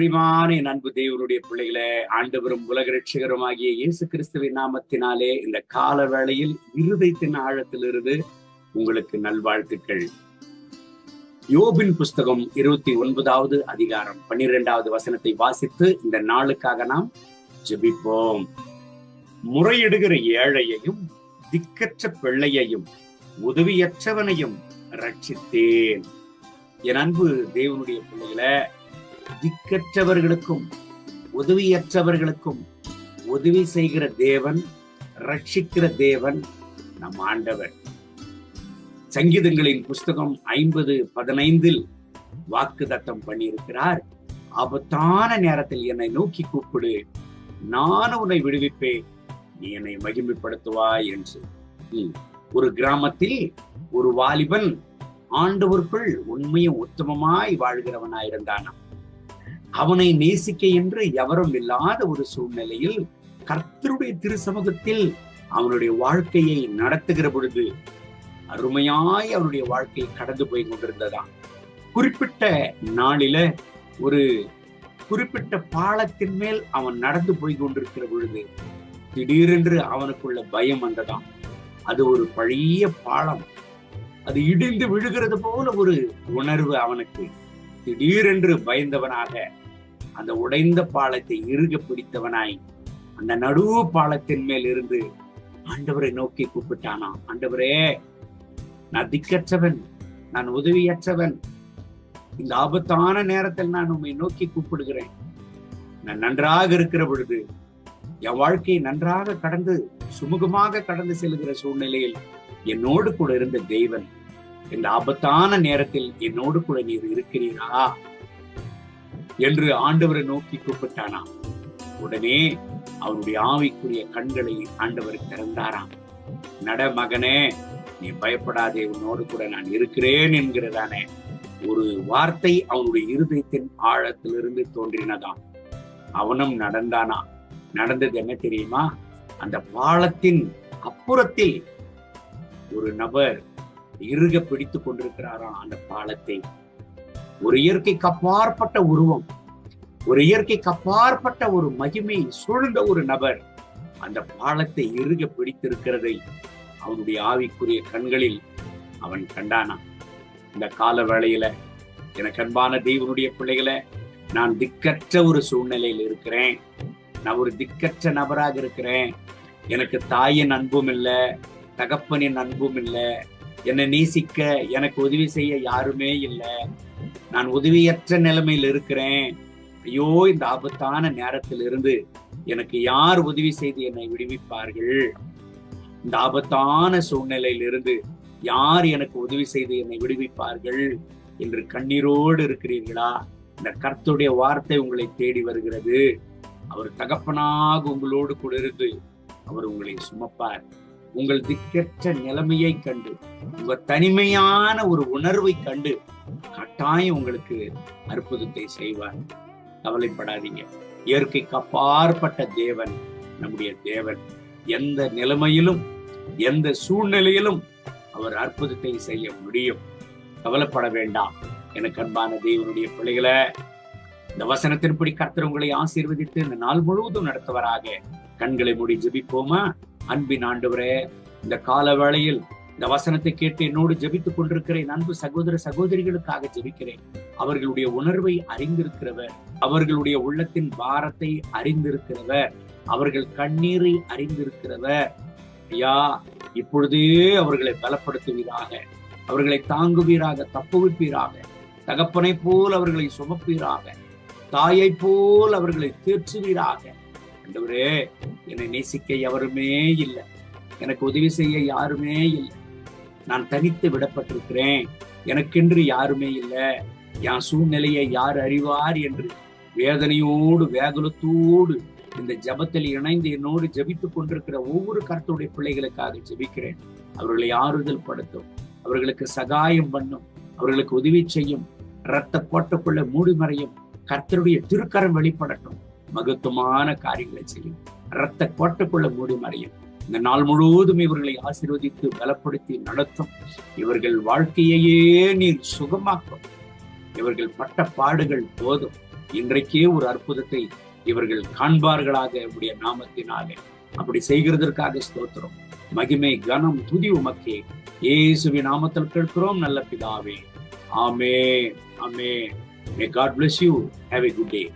பிரிமான என் அன்பு தேவனுடைய பிள்ளைகளை ஆண்டவரும் உலக ரட்சகருமாகிய இயேசு கிறிஸ்துவின் நாமத்தினாலே இந்த கால வேளையில் இருதயத்தின் ஆழத்திலிருந்து உங்களுக்கு நல்வாழ்த்துக்கள். யோபின் புஸ்தகம் இருபத்தி ஒன்பதாவது அதிகாரம் பன்னிரெண்டாவது வசனத்தை வாசித்து இந்த நாளுக்காக நாம் ஜெபிப்போம். முறையிடுகிற ஏழையையும் திக்கற்ற பிள்ளையையும் உதவியற்றவனையும் ரட்சித்தேன். என் அன்பு தேவனுடைய பிள்ளைகளை திக்கற்றவர்களுக்கும் உதவியற்றவர்களுக்கும் உதவி செய்கிற தேவன் ரட்சிக்கிற தேவன் நம் ஆண்டவர். சங்கீதங்களின் புஸ்தகம் ஐம்பது பதினைந்தில் வாக்கு தத்தம் பண்ணியிருக்கிறார். ஆபத்தான நேரத்தில் என்னை நோக்கி கூப்பிடு நான் உன்னை விடுவிப்பேன் நீ என்னை மகிமைப்படுத்துவாய் என்று. ஒரு கிராமத்தில் ஒரு வாலிபன் ஆண்டவருக்குள் உண்மையும் உத்தமமாய் வாழ்கிறவனாயிருந்தானாம் அவனை நேசிக்க என்று எவரும் இல்லாத ஒரு சூழ்நிலையில் கர்த்தருடைய திருசமூகத்தில் அவனுடைய வாழ்க்கையை நடத்துகிற பொழுது அருமையாய் அவனுடைய வாழ்க்கை கடந்து போய் கொண்டிருந்ததான் குறிப்பிட்ட நாளில ஒரு குறிப்பிட்ட பாலத்தின் மேல் அவன் நடந்து போய் கொண்டிருக்கிற பொழுது திடீரென்று அவனுக்குள்ள பயம் வந்ததாம். அது ஒரு பழைய பாலம். அது இடிந்து விழுகிறது போல ஒரு உணர்வு அவனுக்கு. திடீரென்று பயந்தவனாக அந்த உடைந்த பாலத்தை இறுக பிடித்தவனாய் அந்த நடுவு பாலத்தின் மேல் இருந்து ஆண்டவரை நோக்கி கூப்பிட்டானா ஆண்டவரே நான் திக்கற்றவன் நான் உதவியற்றவன். இந்த ஆபத்தான நேரத்தில் நான் உம்மை நோக்கி கூப்பிடுகிறேன். நான் நன்றாக இருக்கிற பொழுது என் வாழ்க்கையை நன்றாக கடந்து சுமூகமாக கடந்து செல்கிற சூழ்நிலையில் என்னோடு கூட இருந்த தெய்வன் இந்த ஆபத்தான நேரத்தில் என்னோடு கூட நீர் இருக்கிறீரா? என்று ஆண்டவரை நோக்கி கூப்பிட்டானா உடனே அவருடைய ஆவிக்குரிய கண்களை ஆண்டவர் திறந்தாராம். நட மகனே நீ பயப்படாதே உன்னோடு கூட நான் இருக்கிறேன் என்கிறதானே ஒரு வார்த்தை அவனுடைய இருதயத்தின் ஆழத்திலிருந்து தோன்றினதாம். அவனும் நடந்தானா? நடந்தது என்ன தெரியுமா? அந்த பாலத்தின் அப்புறத்தில் ஒரு நபர் இறுக பிடித்துக் கொண்டிருக்கிறாராம் அந்த பாலத்தை? ஒரு இயற்கைக்கு அப்பாற்பட்ட உருவம் ஒரு இயற்கைக்கு அப்பாற்பட்ட ஒரு மகிமை சூழ்ந்த ஒரு நபர் அந்த பாலத்தை இறுக பிடித்திருக்கிறதை அவனுடைய ஆவிக்குரிய கண்களில் அவன் கண்டானா? இந்த கால வேளையில எனக்கு அன்பான தெய்வனுடைய பிள்ளைகளை நான் திக்கற்ற ஒரு சூழ்நிலையில் இருக்கிறேன். நான் ஒரு திக்கற்ற நபராக இருக்கிறேன். எனக்கு தாயின் அன்பும் இல்லை தகப்பனின் அன்பும் இல்லை. என்னை நேசிக்க எனக்கு உதவி செய்ய யாருமே இல்லை. நான் உதவியற்ற நிலைமையில் இருக்கிறேன். ஐயோ இந்த ஆபத்தான நேரத்தில் இருந்து எனக்கு யார் உதவி செய்து என்னை விடுவிப்பார்கள்? இந்த ஆபத்தான சூழ்நிலையில் இருந்து யார் எனக்கு உதவி செய்து என்னை விடுவிப்பார்கள்? என்று கண்ணீரோடு இருக்கிறீர்களா? இந்த கர்த்துடைய வார்த்தை உங்களை தேடி வருகிறது. அவர் தகப்பனாக உங்களோடு கூட இருந்து அவர் உங்களை சுமப்பார். உங்கள் திக்கற்ற நிலைமையை கண்டு உங்க தனிமையான ஒரு உணர்வை கண்டு கட்டாயம் உங்களுக்கு அற்புதத்தை செய்வார். கவலைப்படாதீங்க. இயற்கைக்கு அப்பாற்பட்ட தேவன் நம்முடைய தேவன். எந்த நிலைமையிலும் எந்த சூழ்நிலையிலும் அவர் அற்புதத்தை செய்ய முடியும். கவலைப்பட வேண்டாம். எனக்கு அன்பான தேவனுடைய பிள்ளைகளை இந்த வசனத்தின்படி கர்த்தர் உங்களை ஆசீர்வதித்து இந்த நாள் முழுவதும் நடத்துவராக. கண்களை மூடி ஜபிப்போமா? அன்பின் ஆண்டவரே இந்த கால வேளையில் இந்த வசனத்தை கேட்டு என்னோடு ஜெபித்துக் கொண்டிருக்கிறேன் அன்பு சகோதர சகோதரிகளுக்காக ஜெபிக்கிறேன். அவர்களுடைய உணர்வை அறிந்திருக்கிறவர் அவர்களுடைய உள்ளத்தின் பாரத்தை அறிந்திருக்கிறவர் அவர்கள் கண்ணீரை அறிந்திருக்கிறவர். ஐயா இப்பொழுதே அவர்களை பலப்படுத்துவீராக அவர்களை தாங்குவீராக தப்புவிப்பீராக தகப்பனை போல் அவர்களை சுமப்பீராக தாயை போல் அவர்களை தேற்றுவீராக ஆண்டவரே என்னை நேசிக்க எவருமே இல்லை. எனக்கு உதவி செய்ய யாருமே இல்லை. நான் தனித்து விடப்பட்டிருக்கிறேன். எனக்கென்று யாருமே இல்லை. என் சூழ்நிலையை யார் அறிவார் என்று வேதனையோடு வேகலத்தோடு இந்த ஜபத்தில் இணைந்து என்னோடு ஜபித்துக் கொண்டிருக்கிற ஒவ்வொரு கருத்துடைய பிள்ளைகளுக்காக ஜெபிக்கிறேன். அவர்களை ஆறுதல் படுத்தும். அவர்களுக்கு சகாயம் பண்ணும். அவர்களுக்கு உதவி செய்யும். இரத்த கோட்டைக்குள்ள மூடிமறையும். கர்த்தருடைய திருக்கரம் வெளிப்படட்டும். மகத்துவமான காரியங்களை செய்யும். இரத்த கோட்டைக்குள்ள மூடி மறையும். இந்த நாள் முழுவதும் இவர்களை ஆசீர்வதித்து பலப்படுத்தி நடத்தும். இவர்கள் வாழ்க்கையையே நீர் சுகமாக்கும். இவர்கள் பட்ட பாடுகள் போதும். இன்றைக்கே ஒரு அற்புதத்தை இவர்கள் காண்பார்களாக உடைய நாமத்தினாலே. அப்படி செய்கிறதற்காக ஸ்தோத்திரம். மகிமை கனம் துதி உமக்கே. இயேசுவின் நாமத்தில் கேட்கிறோம் நல்ல பிதாவே. Amen amen may God bless you. Have a good day.